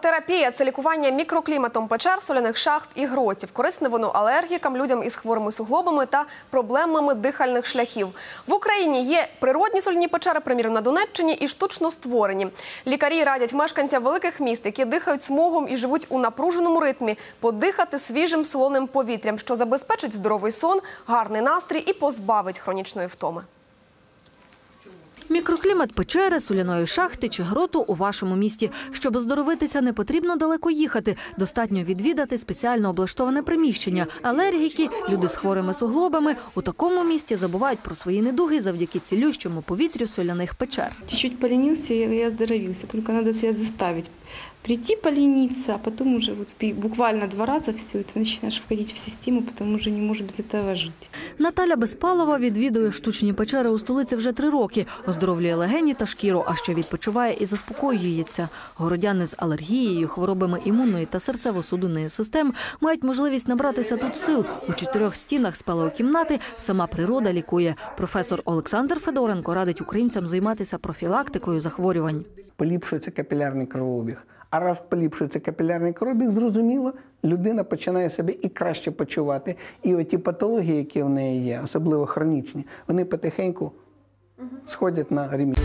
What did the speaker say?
Алотерапія це лікування мікрокліматом печер, соляних шахт і гротів. Корисне воно алергікам, людям із хворими суглобами та проблемами дихальних шляхів. В Україні є природні соляні печери, приміром на Донеччині, і штучно створені. Лікарі радять мешканцям великих міст, які дихають смогом і живуть у напруженому ритмі, подихати свіжим солоним повітрям, що забезпечить здоровий сон, гарний настрій і позбавить хронічної втоми. Мікроклімат печери, соляної шахти чи гроту у вашому місті. Щоб оздоровитися, не потрібно далеко їхати. Достатньо відвідати спеціально облаштоване приміщення. Алергіки, люди з хворими суглобами у такому місті забувають про свої недуги завдяки цілющому повітрю соляних печер. Чуть-чуть поленился и и оздоровился. Только надо себя заставить прийти полениться, а потом уже вот буквально два раза все это начинаешь входить в систему, потом уже не можешь без этого жить. Наталя Безпалова відвідує штучні печери у столиці вже три роки. Оздоровлює легені та шкіру, а ще відпочиває і заспокоюється. Городяни з алергією, хворобами імунної та серцево-судинної систем мають можливість набратися тут сил. У чотирьох стінах спалої кімнати сама природа лікує. Професор Олександр Федоренко радить українцям займатися профілактикою захворювань. поліпшується капілярний кровообіг. А раз поліпшується капілярний коробік, зрозуміло, людина починає себе і краще почувати. І оті патології, які в неї є, особливо хронічні, вони потихеньку сходять на ремінь.